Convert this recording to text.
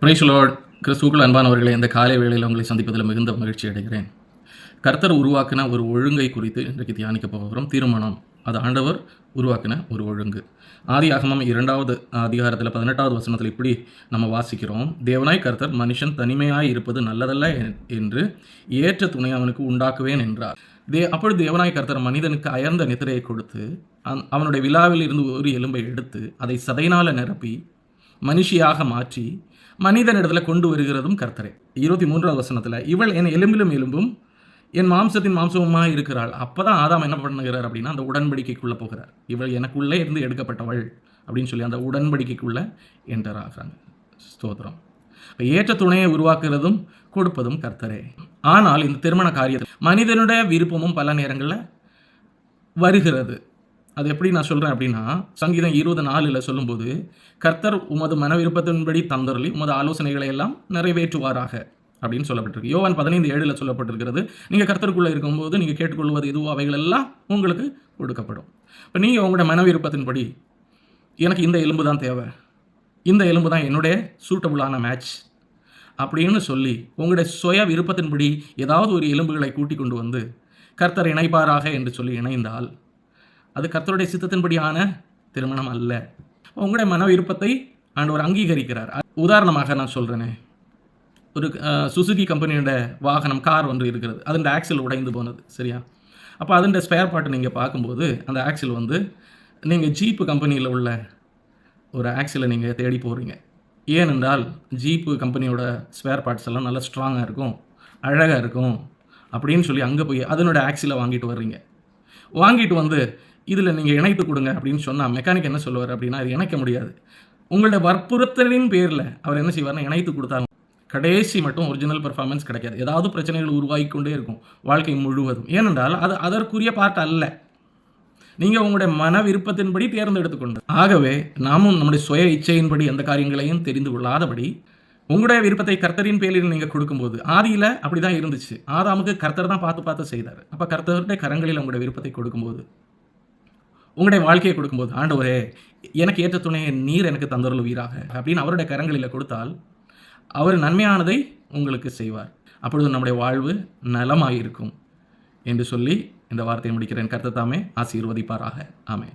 பிரைஸ்லோட் கிறிஸ்துக்கள் அன்பானவர்களை இந்த காலை வேளையில் உங்களை சந்திப்பதில் மிகுந்த மகிழ்ச்சி அடைகிறேன். கர்த்தர் உருவாக்கின ஒரு ஒழுங்கை குறித்து இன்றைக்கு தியானிக்க போகிறோம். திருமணம் அது ஆண்டவர் உருவாக்கின ஒரு ஒழுங்கு. ஆதி ஆகமம் இரண்டாவது அதிகாரத்தில் பதினெட்டாவது வசனத்தில் இப்படி நம்ம வாசிக்கிறோம். தேவனாய் கர்த்தர் மனுஷன் தனிமையாய் இருப்பது நல்லதல்ல என்று ஏற்ற துணை அவனுக்கு உண்டாக்குவேன் என்றார். தே அப்பொழுது தேவனாய் கர்த்தர் மனிதனுக்கு அயர்ந்த நித்திரையை கொடுத்து அந்- அவனுடைய விழாவில் இருந்து ஒரு எலும்பை எடுத்து அதை சதையினால் நிரப்பி மனுஷியாக மாற்றி மனிதனிடத்தில் கொண்டு வருகிறதும் கர்த்தரே. இருபத்தி மூன்றாவது வசனத்தில் இவள் என் எலும்பிலும் எலும்பும் என் மாம்சத்தின் மாம்சமுமாக இருக்கிறாள். அப்போ தான் ஆதாம் என்ன பண்ணுகிறார் அப்படின்னா அந்த உடன்படிக்கைக்குள்ளே போகிறார். இவள் எனக்குள்ளே இருந்து எடுக்கப்பட்டவள் அப்படின்னு சொல்லி அந்த உடன்படிக்கைக்குள்ளே என்டர் ஆகிறாங்க. ஸ்தோத்திரம். இப்போ ஏற்ற துணையை உருவாக்குறதும் கொடுப்பதும் கர்த்தரே. ஆனால் இந்த திருமண காரியத்தில் மனிதனுடைய விருப்பமும் பல நேரங்களில் வருகிறது. அது எப்படி நான் சொல்கிறேன் அப்படின்னா சங்கீதம் இருபது நாலில் சொல்லும்போது கர்த்தர் உமது மன விருப்பத்தின்படி தந்தருளி உமது ஆலோசனைகளை எல்லாம் நிறைவேற்றுவாராக அப்படின்னு சொல்லப்பட்டிருக்கு. யோவான் பதினைந்து ஏழில் சொல்லப்பட்டிருக்கிறது நீங்கள் கர்த்தருக்குள்ளே இருக்கும்போது நீங்கள் கேட்டுக்கொள்வது எதுவோ அவைகள் எல்லாம் உங்களுக்கு கொடுக்கப்படும். இப்போ நீங்கள் உங்களோட மன விருப்பத்தின்படி எனக்கு இந்த எலும்பு தான் தேவை. இந்த எலும்பு தான் என்னுடைய சூட்டபுளான மேட்ச் அப்படின்னு சொல்லி உங்களுடைய சுய விருப்பத்தின்படி ஏதாவது ஒரு எலும்புகளை கூட்டி கொண்டு வந்து கர்த்தர் இணைப்பாராக என்று சொல்லி இணைந்தால் அது கர்த்தருடைய சித்தத்தின்படியான திருமணம் அல்ல. உங்களுடைய மன விருப்பத்தை ஆண்டவர் அங்கீகரிக்கிறார். உதாரணமாக நான் சொல்கிறேனே ஒரு சுசுகி கம்பெனியோட வாகனம் கார் ஒன்று இருக்கிறது. அதன் ஆக்சில் உடைந்து போனது. சரியா? அப்போ அதன் ஸ்பேர் பார்ட்டை நீங்கள் பார்க்கும்போது அந்த ஆக்சில் வந்து நீங்கள் ஜீப்பு கம்பெனியில் உள்ள ஒரு ஆக்சிலை நீங்கள் தேடி போகிறீங்க ஏனென்றால் ஜீப்பு கம்பெனியோட ஸ்பேர் பார்ட்ஸ் எல்லாம் நல்லா ஸ்ட்ராங்காக இருக்கும். அழகாக இருக்கும். அப்படின்னு சொல்லி அங்கே போய் அதனோட ஆக்சிலை வாங்கிட்டு வர்றீங்க. வாங்கிட்டு வந்து இதில் நீங்கள் இணைத்து கொடுங்க அப்படின்னு சொன்னால் மெக்கானிக் என்ன சொல்லுவார் அப்படின்னா அது இணைக்க முடியாது. உங்களோட வற்புறுத்தலின் பேரில் அவர் என்ன செய்வார்னா இணைத்து கொடுத்தாங்க. கடைசி மட்டும் ஒரிஜினல் பர்ஃபார்மன்ஸ் கிடைக்காது. ஏதாவது பிரச்சனைகள் உருவாகி கொண்டே இருக்கும் வாழ்க்கை முழுவதும். ஏனென்றால் அது அதற்குரிய பார்ட் அல்ல. நீங்கள் உங்களுடைய மன விருப்பத்தின்படி தேர்ந்தெடுத்துக்கொண்டு. ஆகவே நாமும் நம்முடைய சுய இச்சையின்படி எந்த காரியங்களையும் தெரிந்து கொள்ளாதபடி உங்களுடைய விருப்பத்தை கர்த்தரின் பேரில் நீங்கள் கொடுக்கும்போது ஆதியில் அப்படி தான் இருந்துச்சு. ஆதாமுக்கு கர்த்தர் தான் பார்த்து பார்த்து செய்தார். அப்போ கர்த்தருடைய கரங்களில் உங்களுடைய விருப்பத்தை கொடுக்கும்போது உங்களுடைய வாழ்க்கையை கொடுக்கும்போது ஆண்டவரே எனக்கு ஏற்ற துணையை நீர் எனக்கு தந்தருள்வீராக அப்படின்னு அவருடைய கரங்களில் கொடுத்தால் அவர் நன்மையானதை உங்களுக்கு செய்வார். அப்பொழுது நம்முடைய வாழ்வு நலமாயிருக்கும் என்று சொல்லி இந்த வார்த்தையை முடிக்கிறேன். கருத்தை தாமே ஆசீர்வதிப்பாராக. ஆமே